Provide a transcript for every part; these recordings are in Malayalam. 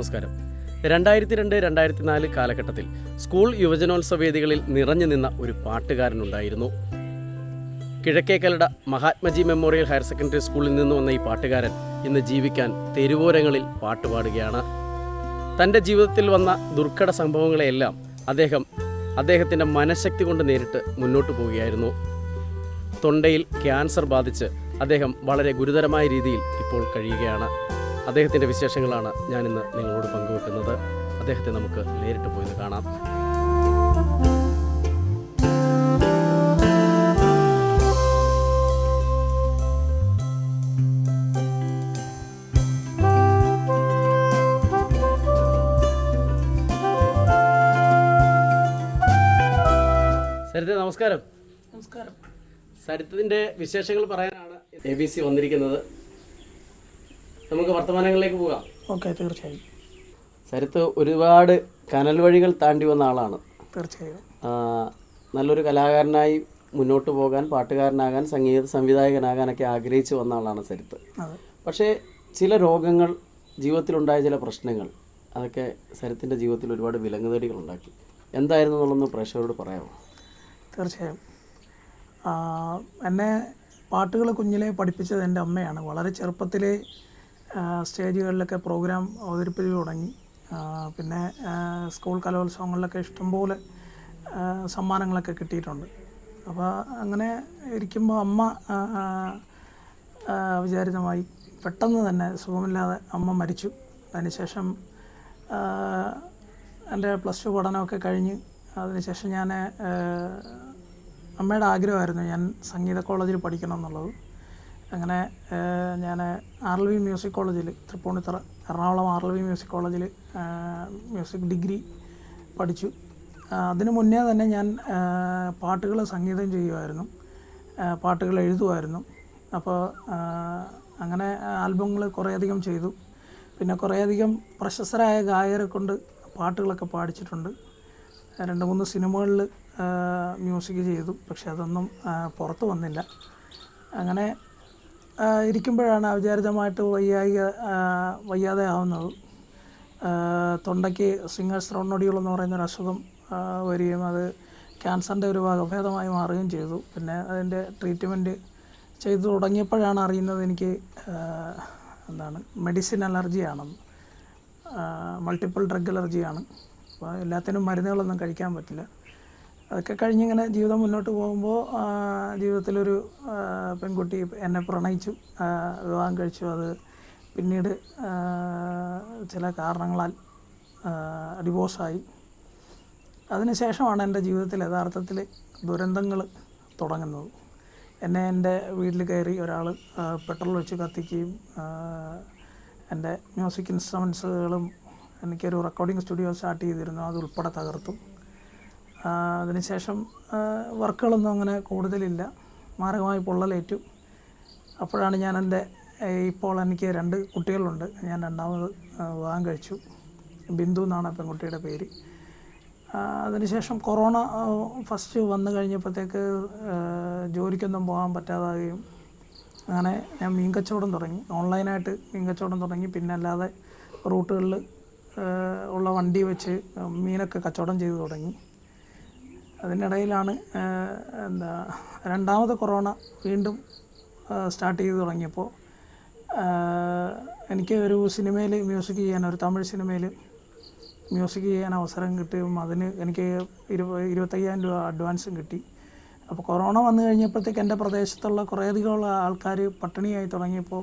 നമസ്കാരം. രണ്ടായിരത്തി രണ്ട് രണ്ടായിരത്തി നാല് കാലഘട്ടത്തിൽ സ്കൂൾ യുവജനോത്സവ വേദികളിൽ നിറഞ്ഞു നിന്ന ഒരു പാട്ടുകാരനുണ്ടായിരുന്നു. കിഴക്കേക്കലട മഹാത്മജി മെമ്മോറിയൽ ഹയർ സെക്കൻഡറി സ്കൂളിൽ നിന്ന് വന്ന ഈ പാട്ടുകാരൻ ഇന്ന് ജീവിക്കാൻ തെരുവോരങ്ങളിൽ പാട്ടുപാടുകയാണ് തന്റെ ജീവിതത്തിൽ വന്ന ദുർഘട സംഭവങ്ങളെയെല്ലാം അദ്ദേഹം അദ്ദേഹത്തിന്റെ മനഃശക്തി കൊണ്ട് നേരിട്ട് മുന്നോട്ട് പോവുകയായിരുന്നു. തൊണ്ടയിൽ ക്യാൻസർ ബാധിച്ച് അദ്ദേഹം വളരെ ഗുരുതരമായ രീതിയിൽ ഇപ്പോൾ കഴിയുകയാണ്. അദ്ദേഹത്തിന്റെ വിശേഷങ്ങളാണ് ഞാനിന്ന് നിങ്ങളോട് പങ്കുവെക്കുന്നത്. അദ്ദേഹത്തെ നമുക്ക് നേരിട്ട് പോയി കാണാം. സരിത നമസ്കാരം. നമസ്കാരം. സരിത്തതിന്റെ വിശേഷങ്ങൾ പറയാനാണ് എ ബി സി വന്നിരിക്കുന്നത്. നമുക്ക് വർത്തമാനങ്ങളിലേക്ക് പോകാം. ഓക്കെ തീർച്ചയായും. ശരത്ത് ഒരുപാട് കനൽ വഴികൾ താണ്ടി വന്ന ആളാണ്. തീർച്ചയായും. നല്ലൊരു കലാകാരനായി മുന്നോട്ട് പോകാൻ പാട്ടുകാരനാകാൻ സംഗീത സംവിധായകനാകാനൊക്കെ ആഗ്രഹിച്ചു വന്ന ആളാണ് ശരത്ത് പക്ഷേ ചില രോഗങ്ങൾ ജീവിതത്തിലുണ്ടായ ചില പ്രശ്നങ്ങൾ അതൊക്കെ ശരത്തിന്റെ ജീവിതത്തിൽ ഒരുപാട് വിലങ്ങുതടികൾ ഉണ്ടാക്കി. എന്തായിരുന്നു എന്നുള്ളൊന്ന് പ്രേക്ഷകരോട് പറയാമോ? തീർച്ചയായും. എന്നെ പാട്ടുകൾ കുഞ്ഞിലെ പഠിപ്പിച്ചത് എന്റെ അമ്മയാണ്. വളരെ ചെറുപ്പത്തിലെ സ്റ്റേജുകളിലൊക്കെ പ്രോഗ്രാം അവതരിപ്പിച്ചു തുടങ്ങി. പിന്നെ സ്കൂൾ കലോത്സവങ്ങളിലൊക്കെ ഇഷ്ടംപോലെ സമ്മാനങ്ങളൊക്കെ കിട്ടിയിട്ടുണ്ട്. അപ്പോൾ അങ്ങനെ ഇരിക്കുമ്പോൾ അമ്മ അവിചാരിതമായി പെട്ടെന്ന് തന്നെ സുഖമില്ലാതെ അമ്മ മരിച്ചു. അതിനുശേഷം എന്റെ പ്ലസ് ടു പഠനമൊക്കെ കഴിഞ്ഞ് അതിനുശേഷം ഞാൻ അമ്മയുടെ ആഗ്രഹമായിരുന്നു ഞാൻ സംഗീത കോളേജിൽ പഠിക്കണം എന്നുള്ളത് അങ്ങനെ ഞാൻ ആർ എൽ വി മ്യൂസിക് കോളേജിൽ Tripunithura Ernakulam R L V music കോളേജിൽ മ്യൂസിക് ഡിഗ്രി പഠിച്ചു. അതിന് മുന്നേ തന്നെ ഞാൻ പാട്ടുകൾ സംഗീതം ചെയ്യുമായിരുന്നു പാട്ടുകൾ എഴുതുമായിരുന്നു അപ്പോൾ അങ്ങനെ ആൽബങ്ങൾ കുറേയധികം ചെയ്തു. പിന്നെ കുറേയധികം പ്രശസ്തരായ ഗായകരെ കൊണ്ട് പാട്ടുകളൊക്കെ പാടിച്ചിട്ടുണ്ട്. രണ്ട് മൂന്ന് സിനിമകളിൽ മ്യൂസിക് ചെയ്തു. പക്ഷെ അതൊന്നും പുറത്ത് വന്നില്ല. അങ്ങനെ ഇരിക്കുമ്പോഴാണ് അവിചാരിതമായിട്ട് വയ്യായിക വയ്യാതെ ആവുന്നത് തൊണ്ടയ്ക്ക് സിംഗേഴ്സ് ത്രോണൊടികൾ എന്ന് പറയുന്ന ഒരു അസുഖം വരികയും അത് ക്യാൻസറിന്റെ ഒരു വകഭേദമായി മാറുകയും ചെയ്തു. പിന്നെ അതിന്റെ ട്രീറ്റ്മെന്റ് ചെയ്തു തുടങ്ങിയപ്പോഴാണ് അറിയുന്നത് എനിക്ക് എന്താണ് മെഡിസിൻ അലർജിയാണെന്ന്. മൾട്ടിപ്പിൾ ഡ്രഗ് അലർജിയാണ്. അപ്പോൾ എല്ലാത്തിനും മരുന്നുകളൊന്നും കഴിക്കാൻ പറ്റില്ല. അതൊക്കെ കഴിഞ്ഞിങ്ങനെ ജീവിതം മുന്നോട്ട് പോകുമ്പോൾ ജീവിതത്തിലൊരു പെൺകുട്ടി എന്നെ പ്രണയിച്ചു. വിവാഹം കഴിച്ചു. അത് പിന്നീട് ചില കാരണങ്ങളാൽ ഡിവോഴ്സായി. അതിനുശേഷമാണ് എന്റെ ജീവിതത്തിൽ യഥാർത്ഥത്തിൽ ദുരന്തങ്ങൾ തുടങ്ങുന്നത്. എന്നെ എന്റെ വീട്ടിൽ കയറി ഒരാൾ പെട്രോൾ വെച്ച് കത്തിക്കുകയും എന്റെ മ്യൂസിക് ഇൻസ്ട്രുമെൻസുകളും എനിക്കൊരു റെക്കോർഡിംഗ് സ്റ്റുഡിയോ സ്റ്റാർട്ട് ചെയ്തിരുന്നു. അതുൾപ്പെടെ തകർത്തു. അതിനുശേഷം വർക്കുകളൊന്നും അങ്ങനെ കൂടുതലില്ല. മാരകമായി പൊള്ളലേറ്റു. അപ്പോഴാണ് ഞാൻ എന്റെ ഇപ്പോൾ എനിക്ക് രണ്ട് കുട്ടികളുണ്ട്. ഞാൻ രണ്ടാമത് വിവാഹം കഴിച്ചു. ബിന്ദു എന്നാണ് പെൺകുട്ടിയുടെ പേര്. അതിനുശേഷം കൊറോണ ഫസ്റ്റ് വന്നു കഴിഞ്ഞപ്പോഴത്തേക്ക് ജോലിക്കൊന്നും പോകാൻ പറ്റാതാകുകയും അങ്ങനെ ഞാൻ മീൻ കച്ചവടം തുടങ്ങി. ഓൺലൈനായിട്ട് മീൻ കച്ചവടം തുടങ്ങി. പിന്നെ അല്ലാതെ റൂട്ടുകളിൽ ഉള്ള വണ്ടി വെച്ച് മീനൊക്കെ കച്ചവടം ചെയ്തു തുടങ്ങി. അതിനിടയിലാണ് എന്താ രണ്ടാമത് കൊറോണ വീണ്ടും സ്റ്റാർട്ട് ചെയ്ത് തുടങ്ങിയപ്പോൾ എനിക്ക് ഒരു സിനിമയിൽ മ്യൂസിക് ചെയ്യാൻ ഒരു തമിഴ് സിനിമയിൽ മ്യൂസിക് ചെയ്യാൻ അവസരം കിട്ടും അതിന് എനിക്ക് ഇരു ഇരുപത്തയ്യായിരം രൂപ അഡ്വാൻസും കിട്ടി. അപ്പോൾ കൊറോണ വന്നു കഴിഞ്ഞപ്പോഴത്തേക്ക് എന്റെ പ്രദേശത്തുള്ള കുറേയധികം ആൾക്കാർ പട്ടിണിയായി തുടങ്ങിയപ്പോൾ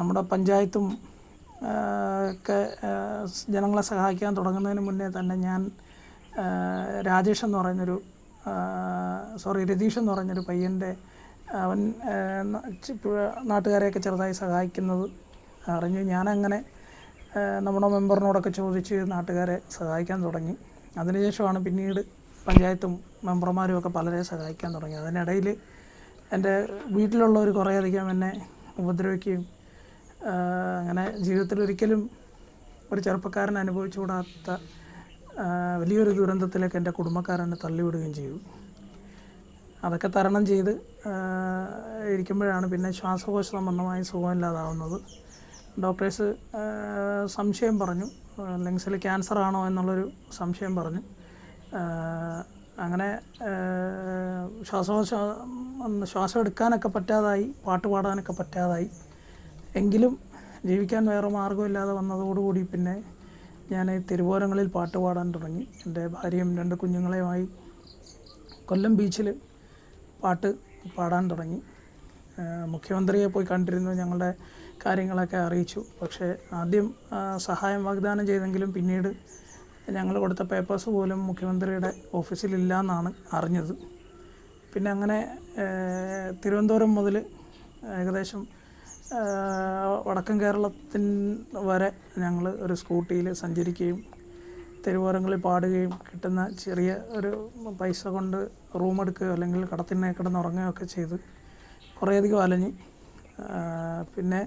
നമ്മുടെ പഞ്ചായത്തും ഒക്കെ ജനങ്ങളെ സഹായിക്കാൻ തുടങ്ങുന്നതിന് മുന്നേ തന്നെ ഞാൻ രാജേഷ് എന്ന് പറയുന്നൊരു സോറി രതീഷ് എന്ന് പറഞ്ഞൊരു പയ്യന്റെ അവൻ നാട്ടുകാരെയൊക്കെ ചെറുതായി സഹായിക്കുന്നത് അറിഞ്ഞു. ഞാനങ്ങനെ നമ്മുടെ മെമ്പറിനോടൊക്കെ ചോദിച്ച് നാട്ടുകാരെ സഹായിക്കാൻ തുടങ്ങി. അതിനുശേഷമാണ് പിന്നീട് പഞ്ചായത്തും മെമ്പർമാരും ഒക്കെ പലരെ സഹായിക്കാൻ തുടങ്ങി. അതിനിടയിൽ എന്റെ വീട്ടിലുള്ളവർ കുറേയധികം എന്നെ ഉപദ്രവിക്കുകയും അങ്ങനെ ജീവിതത്തിൽ ഒരിക്കലും ഒരു ചെറുപ്പക്കാരൻ അനുഭവിച്ചുകൂടാത്ത വലിയൊരു ദുരന്തത്തിലേക്ക് എന്റെ കുടുംബക്കാരെന്നെ തള്ളിവിടുകയും ചെയ്തു. അതൊക്കെ തരണം ചെയ്ത് ഇരിക്കുമ്പോഴാണ് പിന്നെ ശ്വാസകോശ സംബന്ധമായി സുഖമില്ലാതാവുന്നത്. ഡോക്ടേഴ്സ് സംശയം പറഞ്ഞു. ലങ്സിൽ ക്യാൻസർ ആണോ എന്നുള്ളൊരു സംശയം പറഞ്ഞു. അങ്ങനെ ശ്വാസകോശ ശ്വാസം എടുക്കാനൊക്കെ പറ്റാതായി പാട്ട് പാടാനൊക്കെ പറ്റാതായി. എങ്കിലും ജീവിക്കാൻ വേറെ മാർഗമില്ലാതെ വന്നതോടുകൂടി പിന്നെ ഞാൻ തിരുവോരങ്ങളിൽ പാട്ട് പാടാൻ തുടങ്ങി. എന്റെ ഭാര്യയും രണ്ട് കുഞ്ഞുങ്ങളെയുമായി കൊല്ലം ബീച്ചിൽ പാട്ട് പാടാൻ തുടങ്ങി. മുഖ്യമന്ത്രിയെ പോയി കണ്ടിരുന്നു ഞങ്ങളുടെ കാര്യങ്ങളൊക്കെ അറിയിച്ചു. പക്ഷേ ആദ്യം സഹായം വാഗ്ദാനം ചെയ്തെങ്കിലും പിന്നീട് ഞങ്ങൾ കൊടുത്ത പേപ്പേഴ്സ് പോലും മുഖ്യമന്ത്രിയുടെ ഓഫീസിലില്ല എന്നാണ് അറിഞ്ഞത്. പിന്നെ അങ്ങനെ തിരുവനന്തപുരം മുതൽ ഏകദേശം വടക്കൻ കേരളത്തിൽ വരെ ഞങ്ങൾ ഒരു സ്കൂട്ടിയിൽ സഞ്ചരിക്കുകയും തെരുവോരങ്ങളിൽ പാടുകയും കിട്ടുന്ന ചെറിയ ഒരു പൈസ കൊണ്ട് റൂം എടുക്കുകയോ അല്ലെങ്കിൽ കടത്തിനെ കിടന്നുറങ്ങുകയോ ഒക്കെ ചെയ്ത് കുറേയധികം അലഞ്ഞ്. പിന്നെ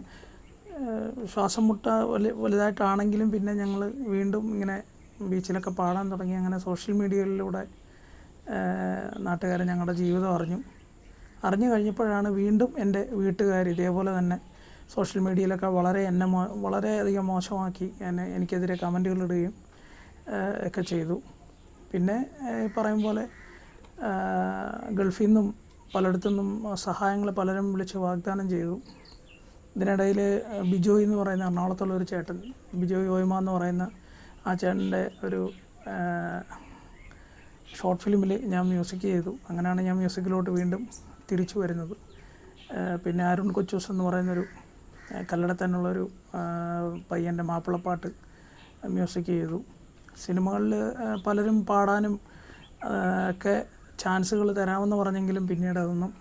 ശ്വാസം മുട്ട വലിയ വലുതായിട്ടാണെങ്കിലും പിന്നെ ഞങ്ങൾ വീണ്ടും ഇങ്ങനെ ബീച്ചിലൊക്കെ പാടാൻ തുടങ്ങി. അങ്ങനെ സോഷ്യൽ മീഡിയയിലൂടെ നാട്ടുകാരെ ഞങ്ങളുടെ ജീവിതം അറിഞ്ഞു. അറിഞ്ഞു കഴിഞ്ഞപ്പോഴാണ് വീണ്ടും എന്റെ വീട്ടുകാർ ഇതേപോലെ തന്നെ സോഷ്യൽ മീഡിയയിലൊക്കെ വളരെ എന്നെ മോ വളരെയധികം മോശമാക്കി എന്നെ എനിക്കെതിരെ കമന്റുകൾ ഇടുകയും ഒക്കെ ചെയ്തു. പിന്നെ പറയും പോലെ ഗൾഫിൽ നിന്നും പലയിടത്തു നിന്നും സഹായങ്ങൾ പലരും വിളിച്ച് വാഗ്ദാനം ചെയ്തു. ഇതിനിടയിൽ ബിജോയ് എന്ന് പറയുന്ന എറണാകുളത്തുള്ള ഒരു ചേട്ടൻ ബിജോയ് ഓയ്മ എന്ന് പറയുന്ന ആ ചേട്ടന്റെ ഒരു ഷോർട്ട് ഫിലിമിൽ ഞാൻ മ്യൂസിക് ചെയ്തു. അങ്ങനെയാണ് ഞാൻ മ്യൂസിക്കിലോട്ട് വീണ്ടും തിരിച്ചു വരുന്നത്. പിന്നെ അരുൺ കൊച്ചൂസ് എന്ന് പറയുന്നൊരു കല്ലട തന്നുള്ളൊരു പയ്യന്റെ മാപ്പിളപ്പാട്ട് മ്യൂസിക് ചെയ്തു. സിനിമകളിൽ പലരും പാടാനും ഒക്കെ ചാൻസുകൾ തരാമെന്ന് പറഞ്ഞെങ്കിലും പിന്നീട് അതൊന്നും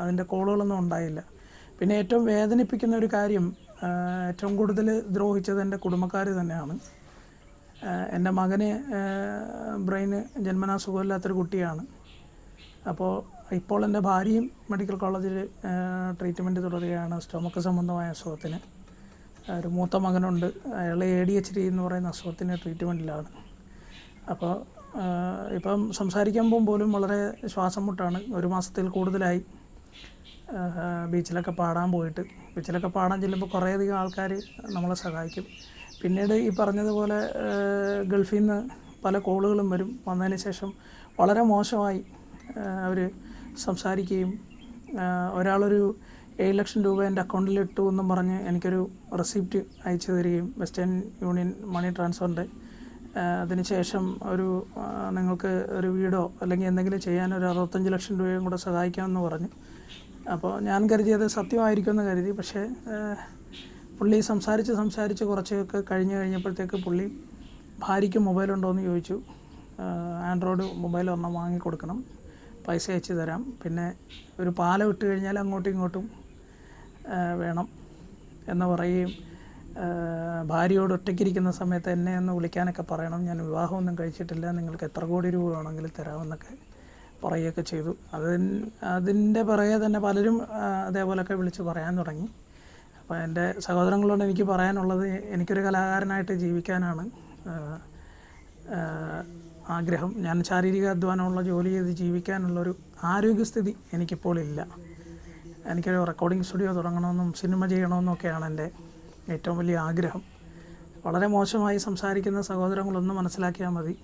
അതിന്റെ കോളുകളൊന്നും ഉണ്ടായില്ല. പിന്നെ ഏറ്റവും വേദനിപ്പിക്കുന്ന ഒരു കാര്യം ഏറ്റവും കൂടുതൽ ദ്രോഹിച്ചത് എന്റെ കുടുംബക്കാർ തന്നെയാണ്. എന്റെ മകന് ബ്രെയിന് ജന്മനാ സുഖമില്ലാത്തൊരു കുട്ടിയാണ്. അപ്പോൾ ഇപ്പോൾ എന്റെ ഭാര്യയും മെഡിക്കൽ കോളേജിൽ ട്രീറ്റ്മെന്റ് തുടരുകയാണ്. സ്റ്റൊമക്ക് സംബന്ധമായ അസുഖത്തിന്. ഒരു മൂത്ത മകനുണ്ട്. അയാൾ എ ഡി എച്ച് ഡി എന്ന് പറയുന്ന അസുഖത്തിന് ട്രീറ്റ്മെന്റിലാണ് അപ്പോൾ ഇപ്പം സംസാരിക്കുമ്പോൾ പോലും വളരെ ശ്വാസം മുട്ടാണ്. ഒരു മാസത്തിൽ കൂടുതലായി ബീച്ചിലൊക്കെ പാടാൻ പോയിട്ട്. ബീച്ചിലൊക്കെ പാടാൻ ചെല്ലുമ്പോൾ കുറേയധികം ആൾക്കാർ നമ്മളെ സഹായിക്കും. പിന്നീട് ഈ പറഞ്ഞതുപോലെ ഗൾഫിൽ നിന്ന് പല കോളുകളും വരും. വന്നതിന് ശേഷം വളരെ മോശമായി അവർ സംസാരിക്കുകയും ഒരാളൊരു ഏഴ് ലക്ഷം രൂപ എന്റെ അക്കൗണ്ടിൽ ഇട്ടു എന്നും പറഞ്ഞ് എനിക്കൊരു റെസിപ്റ്റ് അയച്ചു തരികയും വെസ്റ്റേൺ യൂണിയൻ മണി ട്രാൻസ്ഫറിന്റെ അതിനുശേഷം ഒരു നിങ്ങൾക്ക് ഒരു വീടോ അല്ലെങ്കിൽ എന്തെങ്കിലും ചെയ്യാൻ ഒരു അറുപത്തഞ്ച് ലക്ഷം രൂപയും കൂടെ സഹായിക്കാമെന്ന് പറഞ്ഞു. അപ്പോൾ ഞാൻ കരുതിയത് സത്യമായിരിക്കുമെന്ന് കരുതി. പക്ഷേ പുള്ളി സംസാരിച്ച് സംസാരിച്ച് കുറച്ചൊക്കെ കഴിഞ്ഞ് കഴിഞ്ഞപ്പോഴത്തേക്ക് പുള്ളി ഭാര്യയ്ക്ക് മൊബൈലുണ്ടോ എന്ന് ചോദിച്ചു. ആൻഡ്രോയിഡ് മൊബൈൽ ഒരെണ്ണം വാങ്ങി കൊടുക്കണം പൈസ അയച്ചു തരാം. പിന്നെ ഒരു പാലം ഇട്ട് കഴിഞ്ഞാൽ അങ്ങോട്ടും ഇങ്ങോട്ടും വേണം എന്ന് പറയുകയും ഭാര്യയോട് ഒറ്റയ്ക്കിരിക്കുന്ന സമയത്ത് എന്നെ ഒന്ന് വിളിക്കാനൊക്കെ പറയണം. ഞാൻ വിവാഹമൊന്നും കഴിച്ചിട്ടില്ല. നിങ്ങൾക്ക് എത്ര കോടി രൂപ വേണമെങ്കിലും തരാമെന്നൊക്കെ പറയുകയൊക്കെ ചെയ്തു. അതിൻ അതിന്റെ പിറകെ തന്നെ പലരും അതേപോലെയൊക്കെ വിളിച്ച് പറയാൻ തുടങ്ങി. അപ്പോൾ എന്റെ സഹോദരങ്ങളോട് എനിക്ക് പറയാനുള്ളത് എനിക്കൊരു കലാകാരനായിട്ട് ജീവിക്കാനാണ്. ആഗ്രഹം. ഞാൻ ശാരീരിക അധ്വാനമുള്ള ജോലി ചെയ്ത് ജീവിക്കാനുള്ളൊരു ആരോഗ്യസ്ഥിതി എനിക്കിപ്പോൾ ഇല്ല. എനിക്കൊരു റെക്കോർഡിംഗ് സ്റ്റുഡിയോ തുടങ്ങണമെന്നും സിനിമ ചെയ്യണമെന്നൊക്കെയാണ് എന്റെ ഏറ്റവും വലിയ ആഗ്രഹം. വളരെ മോശമായി സംസാരിക്കുന്ന സഹോദരങ്ങളൊന്ന് മനസ്സിലാക്കിയാൽ മതി.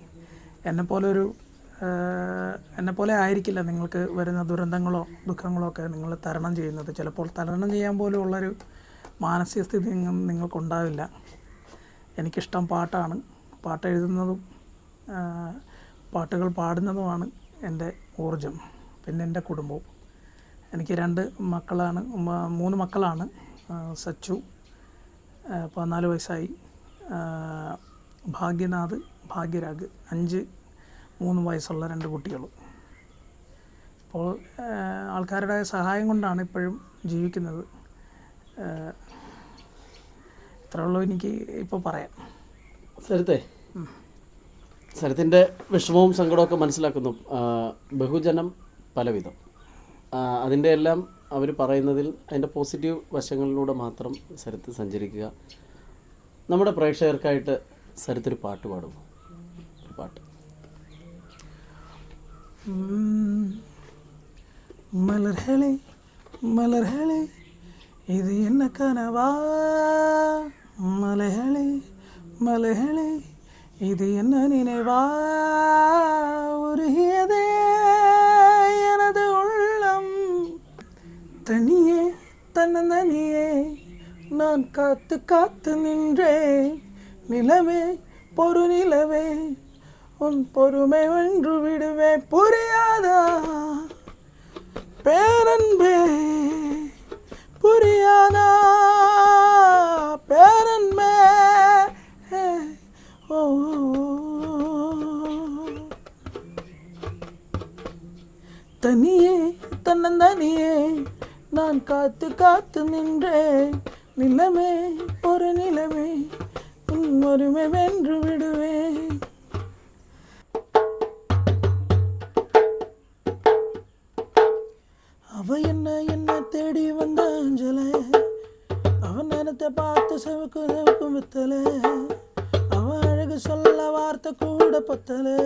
എന്നെപ്പോലൊരു എന്നെപ്പോലെ ആയിരിക്കില്ല നിങ്ങൾക്ക് വരുന്ന ദുരന്തങ്ങളോ ദുഃഖങ്ങളോ ഒക്കെ നിങ്ങൾ തരണം ചെയ്യുന്നത്. ചിലപ്പോൾ തരണം ചെയ്യാൻ പോലും ഉള്ളൊരു മാനസിക സ്ഥിതി നിങ്ങ- നിങ്ങൾക്കുണ്ടാവില്ല. എനിക്കിഷ്ടം പാട്ടാണ്. പാട്ട് എഴുതുന്നതും പാട്ടുകൾ പാടുന്നതുമാണ് എന്റെ ഊർജം പിന്നെ എന്റെ കുടുംബവും. എനിക്ക് രണ്ട് മക്കളാണ് മൂന്ന് മക്കളാണ് സച്ചു പതിനാല് വയസ്സായി ഭാഗ്യനാഥ് ഭാഗ്യരാഗ് അഞ്ച് മൂന്ന് വയസ്സുള്ള രണ്ട് കുട്ടികളും. അപ്പോൾ ആൾക്കാരുടെ സഹായം കൊണ്ടാണ് ഇപ്പോഴും ജീവിക്കുന്നത്. ഇത്രയുള്ളൂ എനിക്ക് ഇപ്പോൾ പറയാം സരിത്തെ സരത്തിന്റെ വിഷമവും സങ്കടമൊക്കെ മനസ്സിലാക്കുന്നു. ബഹുജനം പലവിധം. അതിന്റെ എല്ലാം അവർ പറയുന്നതിൽ അതിന്റെ പോസിറ്റീവ് വശങ്ങളിലൂടെ മാത്രം സരത്ത് സഞ്ചരിക്കുക. നമ്മുടെ പ്രേക്ഷകർക്കായിട്ട് സരത്തൊരു പാട്ട് പാടും പാട്ട്. മലർഹളേ മലർഹളേ ഇത് എന്ന കനവാ. മലഹളേ മലഹളേ இது என்ன நினைவா? உருகியதே எனது உள்ளம். தனியே தன்னந்தனியே நான் காத்து காத்து நின்றேன். நிலவே பொறு நிலவே உன் பொறுமை வென்று விடுவே. புரியாதா? பேரன்பே புரியாதா? தன்னந்தனியே நான் காத்து காத்து நின்றேன். நிலமே ஒரு நிலமே உன் ஒருமை வென்று விடுவேன். அவ என்ன என்ன தேடி வந்த அஞ்சல? அவன் நேரத்தை பார்த்து செவக்கு செவக்கு வித்தல. அவன் அழகு சொல்ல வார்த்தை கூட பத்தலை.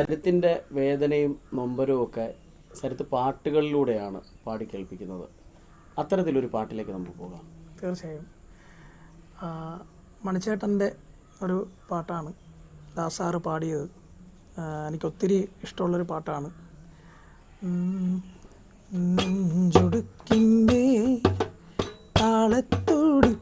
സരിത്തിന്റെ വേദനയും നൊമ്പരവും ഒക്കെ സരിത്ത് പാട്ടുകളിലൂടെയാണ് പാടി കേൾപ്പിക്കുന്നത് അത്തരത്തിലൊരു പാട്ടിലേക്ക് നമുക്ക് പോകാം തീർച്ചയായും മണിച്ചേട്ടന്റെ ഒരു പാട്ടാണ് ദാസാറ് പാടിയത് എനിക്കൊത്തിരി ഇഷ്ടമുള്ളൊരു പാട്ടാണ്. നെഞ്ചുടുക്കിന്റെ താളത്തുടിപ്പിൽ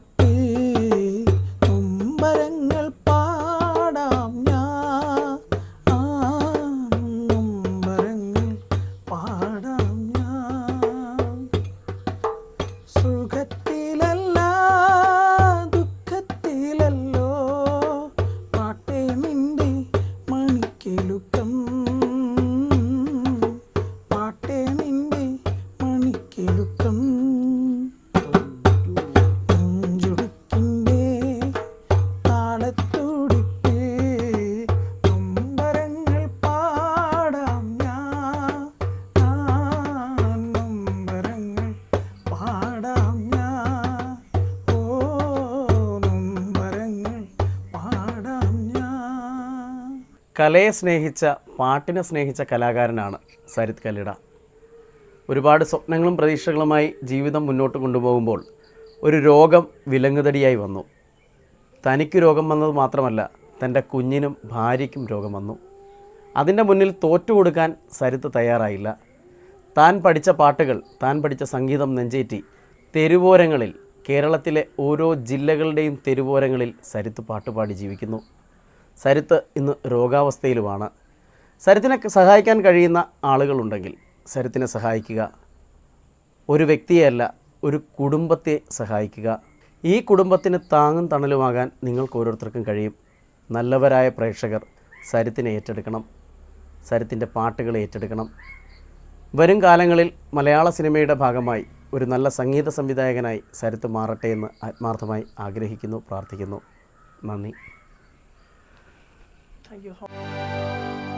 കലയെ സ്നേഹിച്ച പാട്ടിനെ സ്നേഹിച്ച കലാകാരനാണ് സരിത് കല്ലിട. ഒരുപാട് സ്വപ്നങ്ങളും പ്രതീക്ഷകളുമായി ജീവിതം മുന്നോട്ട് കൊണ്ടുപോകുമ്പോൾ ഒരു രോഗം വിലങ്ങുതടിയായി വന്നു. തനിക്ക് രോഗം വന്നത് മാത്രമല്ല തന്റെ കുഞ്ഞിനും ഭാര്യയ്ക്കും രോഗം വന്നു. അതിന്റെ മുന്നിൽ തോറ്റു കൊടുക്കാൻ സരിത്ത് തയ്യാറായില്ല. താൻ പഠിച്ച പാട്ടുകൾ താൻ പഠിച്ച സംഗീതം നെഞ്ചേറ്റി തെരുവോരങ്ങളിൽ കേരളത്തിലെ ഓരോ ജില്ലകളുടെയും തെരുവോരങ്ങളിൽ സരിത്ത് പാട്ടുപാടി ജീവിക്കുന്നു. സരിത്ത് ഇന്ന് രോഗാവസ്ഥയിലുമാണ്. സരിത്തിനെ സഹായിക്കാൻ കഴിയുന്ന ആളുകളുണ്ടെങ്കിൽ സരിത്തിനെ സഹായിക്കുക. ഒരു വ്യക്തിയെയല്ല ഒരു കുടുംബത്തെ സഹായിക്കുക. ഈ കുടുംബത്തിന് താങ്ങും തണലുമാകാൻ നിങ്ങൾക്ക് ഓരോരുത്തർക്കും കഴിയും. നല്ലവരായ പ്രേക്ഷകർ സരിത്തിനെ ഏറ്റെടുക്കണം. സരിത്തിന്റെ പാട്ടുകൾ ഏറ്റെടുക്കണം. വരും കാലങ്ങളിൽ മലയാള സിനിമയുടെ ഭാഗമായി ഒരു നല്ല സംഗീത സംവിധായകനായി സരിത്ത് മാറട്ടെ എന്ന് ആത്മാർത്ഥമായി ആഗ്രഹിക്കുന്നു പ്രാർത്ഥിക്കുന്നു. നന്ദി. take you home.